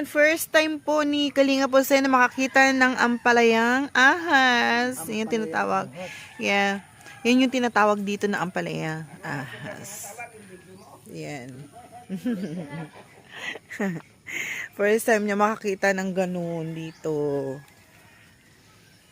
Ayan, first time po ni Kalinga po na makakita ng ampalayang ahas. Yan yung tinatawag. Yeah. Yan yung tinatawag dito na ampalayang ahas. Yan. first time niya makakita ng ganun dito.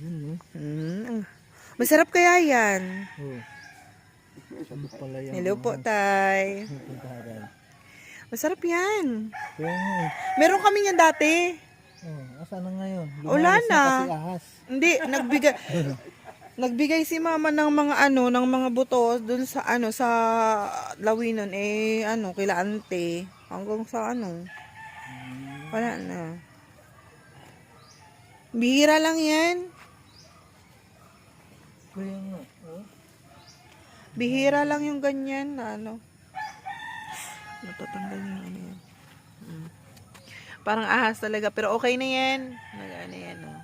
Mm. Masarap kaya yan. Oh. Yan. Hello po, Tay. Masarap yan. Eh. Meron kami yan dati. Oh, asa na ngayon? Wala na. Ahas. Hindi, nagbigay nagbigay si mama ng mga ano, ng mga buto dun sa ano sa Lawinon eh ano, kila ante hanggang sa ano. Wala na. Bihira lang 'yan. Oh. Bihira lang yung ganyan na ano. Natatanggal yung ano yan. Mm. Parang ahas talaga, pero okay na yan. Nag-ano yan, oh.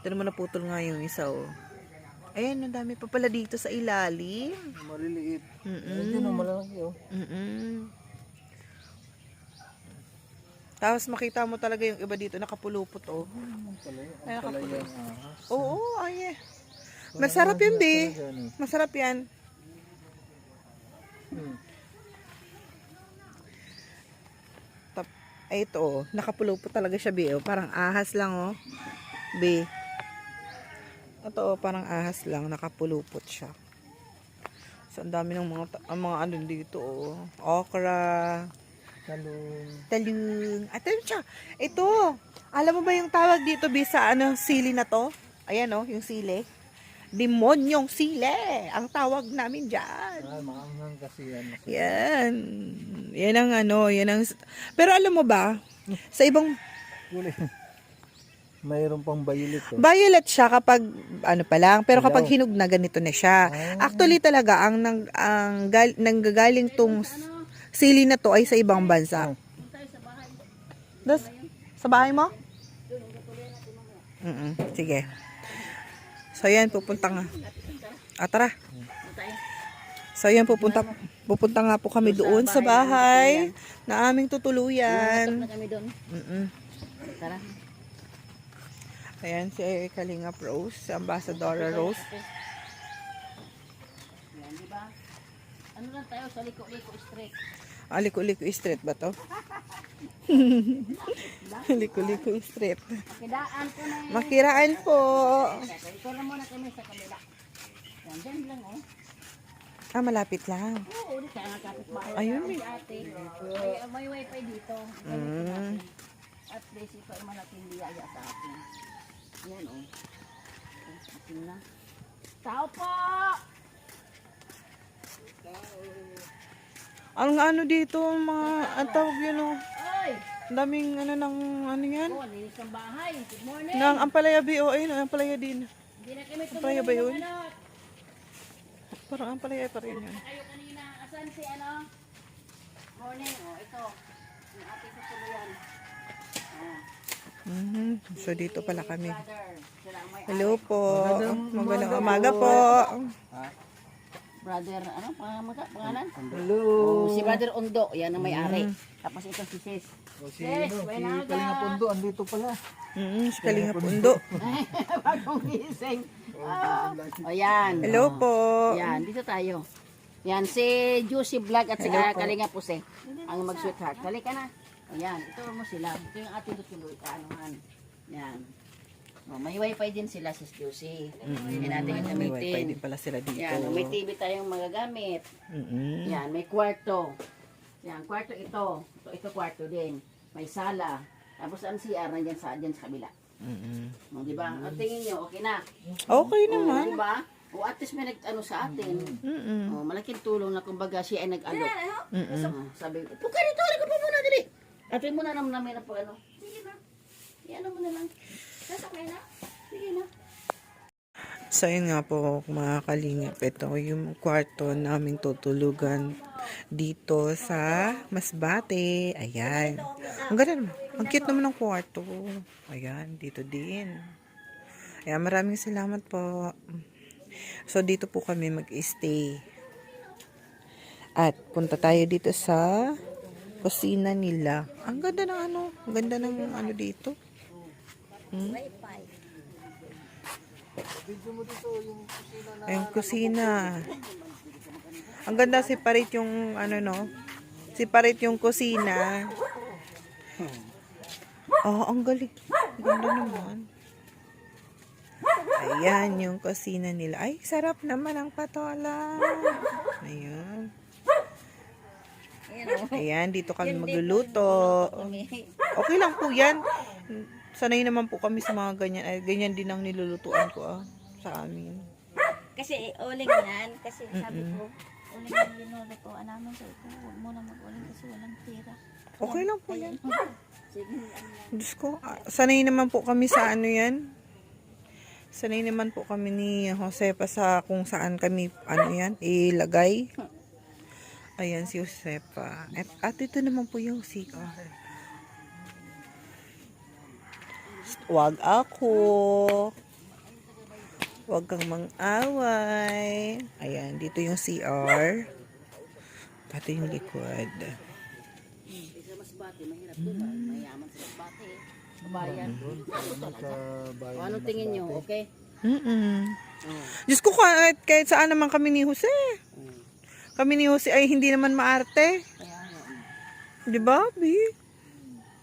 Ito naman naputol nga yung isa, oh. Ayan, ang dami pa pala dito sa ilalim. Maliliit. Mm-mm. Ayun oh, malalaki oh. Mm-mm. Tapos makita mo talaga yung iba dito, nakapulupot, oh. Yun? Ay, Ang pala nakapulo. yung ahas. Oo, ay eh. Masarap yun. Talaga, ano. Masarap yan. Hmm. Ay ito, oh. nakapulupot talaga siya, be. Oh. Parang ahas lang, oh. Be. Ito, oh, parang ahas lang. Nakapulupot siya. So, ang dami ng mga, ang mga ano dito, oh. Okra, Talong. talung. At ito siya. Ito. Alam mo ba yung tawag dito, be, sa ano, sili na to? Ayan, oh, yung sili. Demonyong sili. Ang tawag namin dyan. Ah, maanghang kasi yan. Yan. Yan ang ano, yan ang... Pero alam mo ba, sa ibang Kulay. Mayroon pang violet oh. violet siya kapag ano pa lang, pero kapag hinog na ganito na siya. Actually talaga ang nang ang gal, nanggagaling tong sili na to ay sa ibang bansa. Das, sa bahay mo? Mm sige. So yan pupunta nga. Ah, tara. So yan pupunta pupunta nga po kami doon sa bahay na aming tutuluyan. Mm Tara. Ayan si Kalinga Rose, si Ambassador Rose. Ano lang tayo sa liko-liko street. Ah, Liko-Liko Street ba to? Liko-Liko Street. Kidaan ko na eh. Makiraan po. Ito na muna kami sa kabila. Yan, dyan lang oh. Ah, malapit lang. Oo, di kaya nakapit bahay. Ayun, ate. May, wifi dito. Mm. At least ito ay malaking biyaya sa atin. Yan oh. Atin na. Tao po! Ang ano dito, mga, ang tawag yun oh. Oy! Ang daming ano ng, ano yan? Oh, linis ang bahay. Good morning. Ng Ampalaya B, oh, ayun, ang Ampalaya din. Hindi na kami Kaya ba yun? ano. Parang Ampalaya pa rin yun. Kayo kanina. Asan si ano? Morning. Oh, ito. Yung ating tutuluyan. Oh. Mhm. So, dito pala kami. Ang Hello po. Magandang umaga po. Brother, ano? Pangalan? pangalan? Hello. Oh, si Brother Ondo. Yan ang may-ari. Tapos ito si Sis. O si, Yes, ano, si Buenaga. Kalinga Pondo, andito pala. Mhm, si Kalinga Pundo. Bagong gising. Oh, oh, yan. Hello Oh. po. Yan, dito tayo. Yan, si Juicy Vlog at si Kalinga Puse. Ang mag-sweetheart. Halika na. Ayan, ito mo sila. Ito yung ating tutuloy. Anuhan. Yan. Oh, may wifi din sila si Juicy. Hindi natin yung May wifi gamitin. din pala sila dito. Yan, may TV tayong magagamit. Mhm. Yan, may kwarto. Yan, kwarto ito. Ito, ito kwarto din. May sala. Tapos ang CR nandiyan sa, dyan sa kabila. Mhm. O, di ba? O, tingin nyo, okay na. Okay O, naman. di ba? O, at least may nag-ano sa atin. Mhm. O, malaking tulong na kumbaga siya ay nag-alok. Mhm. O, sabi ko, puka dito, halika pa muna, dali. Atin mo na naman namin na po ano. Sige na. Iyan mo na lang. Sasakay na. Sige na. So, yun nga po, mga kalingap. Ito yung kwarto naming tutulugan dito sa Masbate. Ayan. Ang ganda naman. Ang cute naman ng kwarto. Ayan, dito din. Ayan, maraming salamat po. So, dito po kami mag-stay. At punta tayo dito sa kusina nila. Ang ganda ng ano, ang ganda ng ano dito. Hmm? Ayun, kusina. Ang ganda separate yung ano no. Separate yung kusina. Oh, ang galing. Ganda naman. Ayan yung kusina nila. Ay, sarap naman ang patola. Ayan. Ayan, dito kami magluluto. Okay lang po yan. Sanay naman po kami sa mga ganyan. Ay, ganyan din ang nilulutuan ko ah, sa amin. Kasi uling yan, kasi sabi ko, uling yung linuli ko, namin sabi ko, huwag mo na mag-uling kasi walang tira. Okay lang po yan. Sige, ano lang. Diyos ko, ah, sanay naman po kami sa ano yan. Sanay naman po kami ni Josepa sa kung saan kami, ano yan, ilagay. Ayan si Josepa. At, at ito naman po yung CR. Wag ako. Wag kang mang-away. Ayan, dito yung CR. Pati yung likod. O, anong tingin nyo? Okay? Mm-mm. Oh. Diyos ko, kahit, kahit saan naman kami ni Jose. Kami ni Jose ay hindi naman maarte. Di ba, Bi?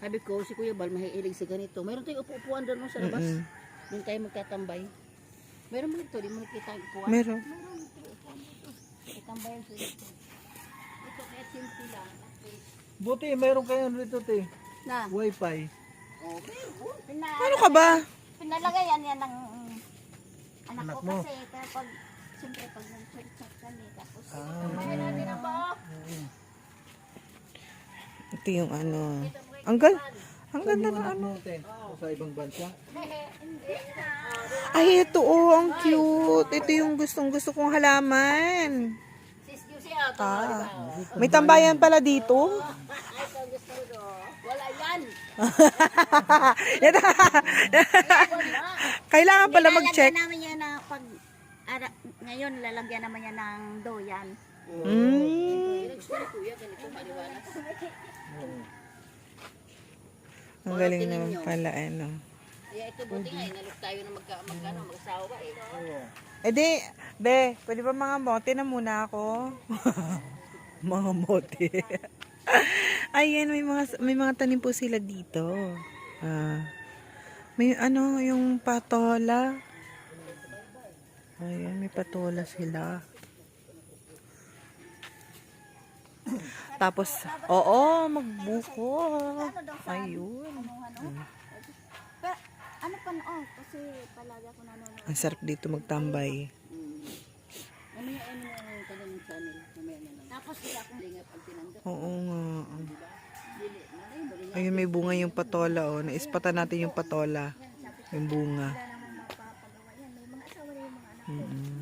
Sabi ko, si Kuya Bal, mahihilig sa ganito. Mayroon tayong upo-upuan doon sa labas. Mm-mm. Doon tayo magtatambay. Meron mo ito, di mo nakita ang upuan. Meron. Sa ito. Ito kaya simple lang. Buti, meron kayo rito, te. Na. Wi-Fi. Okay. Pina, Ano ka ba? pinalagayan yan ng anak, Anak ko mo? kasi, kaya pag, siyempre pag nag-chat kami, tapos, Ah. Ito yung ano. Ang gal ang ganda ng ano. Sa ibang bansa. Ay, ito oh, ang cute. Ito yung gustong gusto kong halaman. Ah. May tambayan pala dito. Wala yan. Kailangan pala mag-check. namin yan na pag, ara, ngayon, lalagyan naman yan ng doyan. Mm. Kuya, ganito maliwalas. Ang galing naman pala, ano. Kaya ito buti nga, inalok tayo na magka, mag, ano, mag-asawa eh. Oo. Eh di, be, pwede ba mga mote na muna ako? mga mote. Ayan, may mga, may mga tanim po sila dito. Ah, may ano, yung patola. Ayan, may patola sila. Tapos, oo, magbuko. Ayun. Pero, ano pa na, oh, kasi palagi ako nanonood. Ang sarap dito magtambay. Ano ano yung kanyang channel? Mamaya na lang. Tapos, hindi ako Lingap ang tinanggap. Oo nga. Ayun, may bunga yung patola, oh. Naispatan natin yung patola. Yung bunga. wala namang mapapagawa yan. May mga asawa na yung mga anak. Mm-mm.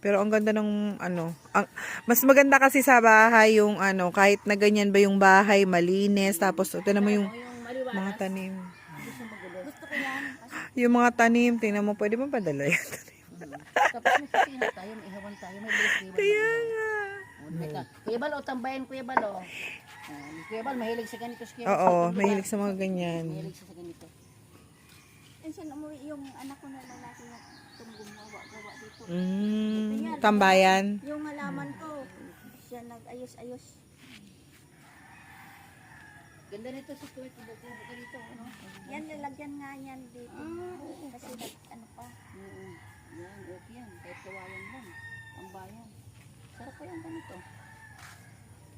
Pero ang ganda ng ano, ang, mas maganda kasi sa bahay yung ano, kahit na ganyan ba yung bahay, malinis, tapos ito naman yung Yung mga tanim. Gusto ko yan. Kasi, Yung mga tanim, tingnan mo, pwede mo padala yan. Tapos may kusina tayo, may ihawan tayo, may game. Kaya nga. Kuya Bal, o tambayan Kuya Bal, o. Ah, Kuya Bal, mahilig sa ganito. si Kuya Bal. Oo, mahilig sa mga ganyan. Mahilig sa ganito. minsan umuwi yung anak ko na lalaki na. Mm, tambayan. Yung halaman ko, siya nag-ayos-ayos. Ganda nito sa kubo-kubo ka dito, ano? Yan, lalagyan nga yan dito. Kasi nag, ano pa. Oo. Yan, okay yan. Kahit kawayan lang. Tambayan. Sarap pa yan ganito.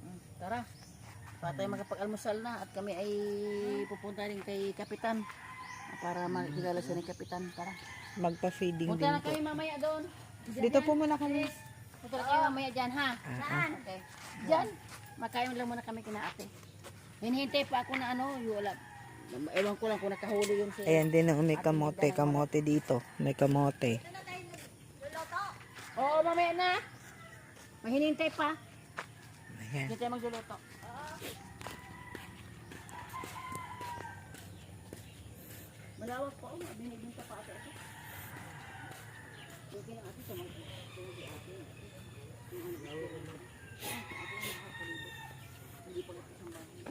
Hmm, Tara. Pa tayo magkapag-almusal na at kami ay pupunta rin kay Kapitan para makikilala siya ni Kapitan. Tara. Magpa-feeding Punta din na po. kayo mamaya doon. Dito po muna kami. Punta na kayo mamaya dyan, ha? Saan? Okay. Dyan. Makain lang muna kami kina ate. Hinihintay pa ako na ano, yung wala. Ewan ko lang kung nakahuli yun si... Ayan din, oh, may kamote, kamote dito. May kamote. Oo, mamaya na. Mahinintay pa. Ayan. Hindi tayo magluluto. Malawak po ako, binibinta pa ate ako. Yung kinang ate, tumagin. Tumagin ate. Na nakakulito. Hindi pa lang isang bahay.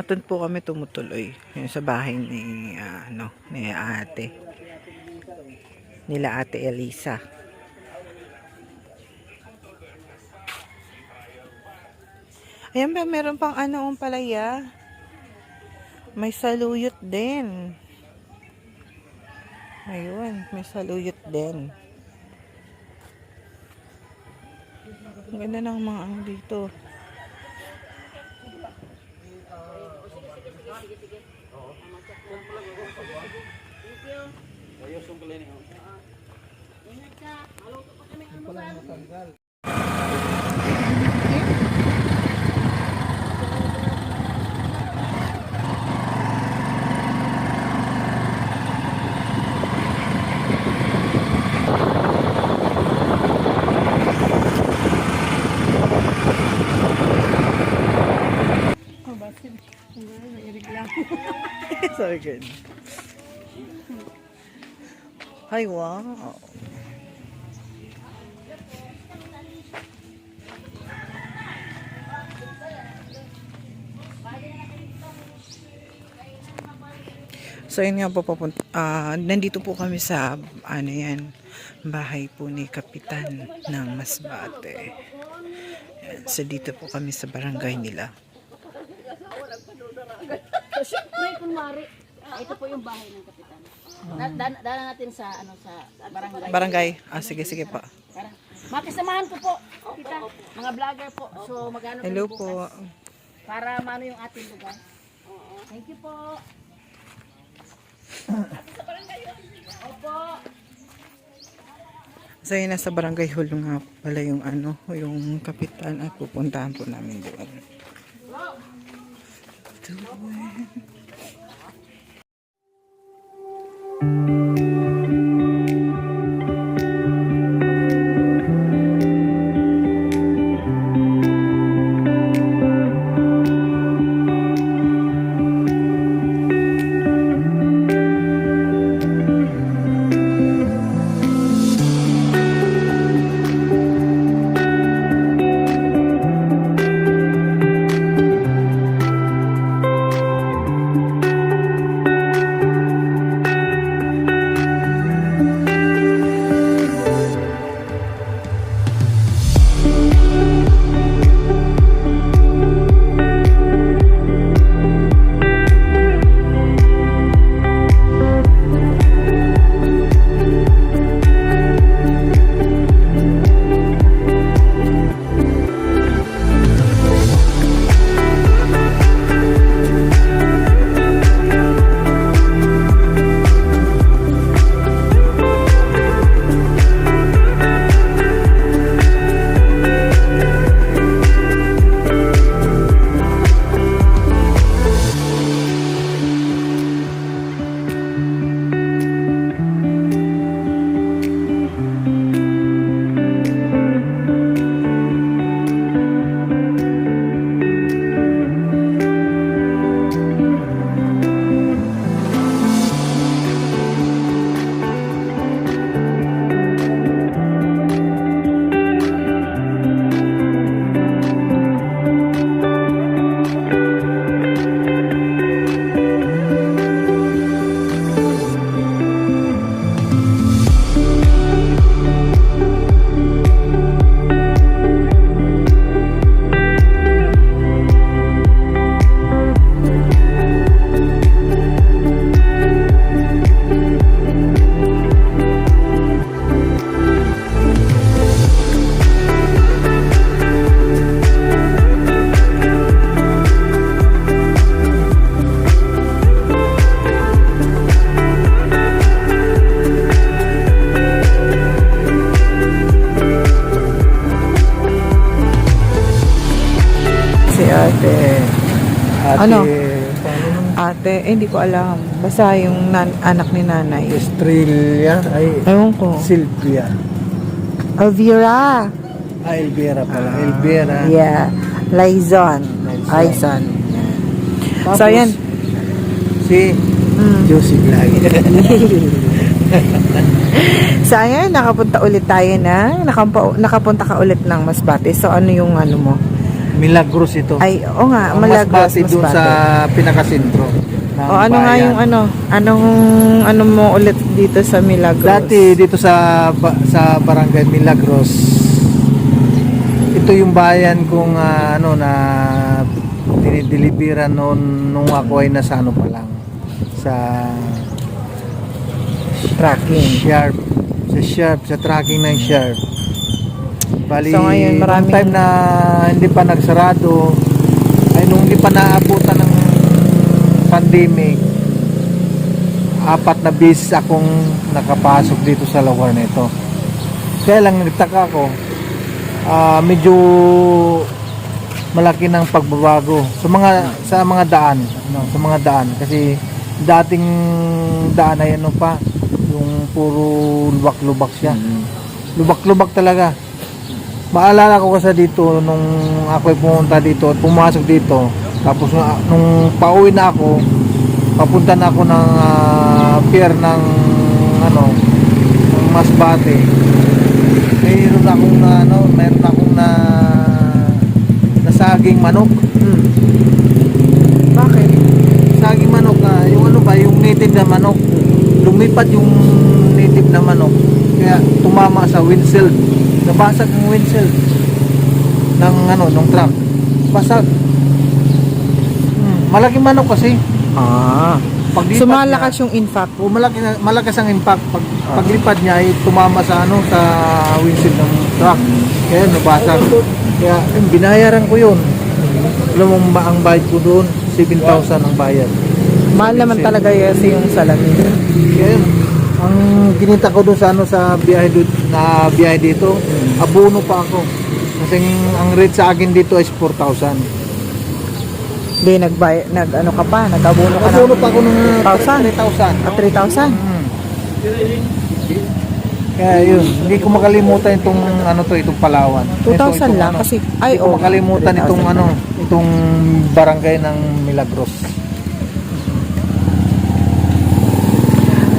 Atun po kami tumutuloy sa bahay ni uh, ano ni ate nila ate Elisa. Ayan ba, meron pang ano ang palaya. May saluyot din. Ayun, may saluyot din. Ang ganda ng mga ano dito. so good. Hi, wow. So, yun nga po papunta. ah, nandito po kami sa, ano yan, bahay po ni Kapitan ng Masbate. So, dito po kami sa barangay nila. Siyempre, kunwari, ito po yung bahay ng kapitan. Da- da- Dala natin sa ano sa barangay. Barangay. Ah, sige, sige pa. Tara. Makisamahan ko po, kita, mga vlogger po. So, magano Hello po. Para maano yung ating lugar. Thank you po. Opo. So, yun, nasa barangay hall nga pala yung ano, yung kapitan at pupuntahan po namin doon. Si hindi ko alam. Basta yung nan- anak ni nanay. Estrella, ay, Ewan ko. Sylvia. Elvira. Ah, Elvira pala. Elvira. Yeah. Laizon. Laizon. Aizon. Tapos, So, ayan. Si Mm. Josie Vlog. So, ayan, nakapunta ulit tayo na. Nakampa, nakapunta ka ulit ng Masbate. So, ano yung ano mo? Milagros ito. Ay, oo nga, Ang Malagros, Masbate doon sa Masbate. pinakasentro. O ano nga bayan. yung ano? Anong ano mo ulit dito sa Milagros? Dati dito sa sa Barangay Milagros. Ito yung bayan kung ah, ano na dinideliveran noon nung ako ay nasa ano pa lang sa tracking. sharp sa sharp sa tracking ng sharp bali So, ngayon, maraming- time na hindi pa nagsarado ay nung hindi pa naabutan pandemic apat na beses akong nakapasok dito sa lugar na ito. Kaya lang nagtaka ako ah, medyo malaki ng pagbabago sa mga sa mga daan no, sa mga daan. Kasi dating daan ay ano pa yung puro lubak-lubak siya. Lubak-lubak talaga. Maalala ko kasi dito nung ako ay pumunta dito at pumasok dito tapos nung, pauwi na ako papunta na ako ng ah, pier ng ano ng Masbate. Mayroon akong na ano mayroon akong na nasaging manok. Hmm. Bakit? saging manok na yung ano ba yung native na manok. Lumipat yung native na manok. Kaya tumama sa windshield. Nabasag ang windshield ng ano ng truck. Basag malaking manok kasi Ah. paglipat So malakas yung impact. niya, oh, malaki malakas ang impact pag paglipad niya ay tumama sa ano sa windshield ng truck kaya nabasag kaya yun, binayaran ko yun alam mo ba ang bayad ko doon 7,000 ang bayad Mahal naman talaga kasi yung salamin. Kaya yun, ang ginita ko doon sa ano sa biyahe dito, na biyahe dito, abono pa ako. Kasi ang rate sa akin dito is 4,000. Hindi, nagbay, nag, ano ka pa, nag-abono ka Abono na. pa ako ng 1,000? 3,000. Ah, 3,000? Hmm. Kaya yun, hindi ko makalimutan itong ano to, itong Palawan. 2,000 Ito, itong lang ano, kasi, Hindi ay, ko oh, makalimutan 3,000. itong ano, itong barangay ng Milagros.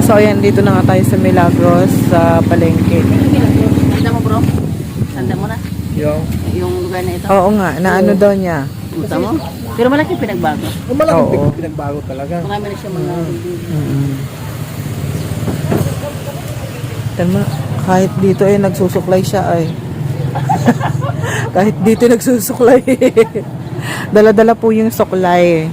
So, ayan, dito na nga tayo sa Milagros, sa palengke. Tanda mo bro? Tanda mo na? Yung, Yung lugar na ito? Oo nga, na ano daw niya. Tanda mo? Pero malaki pinagbago. oh, malaking Oo. pinagbago talaga. Marami na siya mga Mm-mm. Tama, kahit dito eh, nagsusuklay siya ay. kahit dito nagsusuklay. Dala-dala po yung suklay.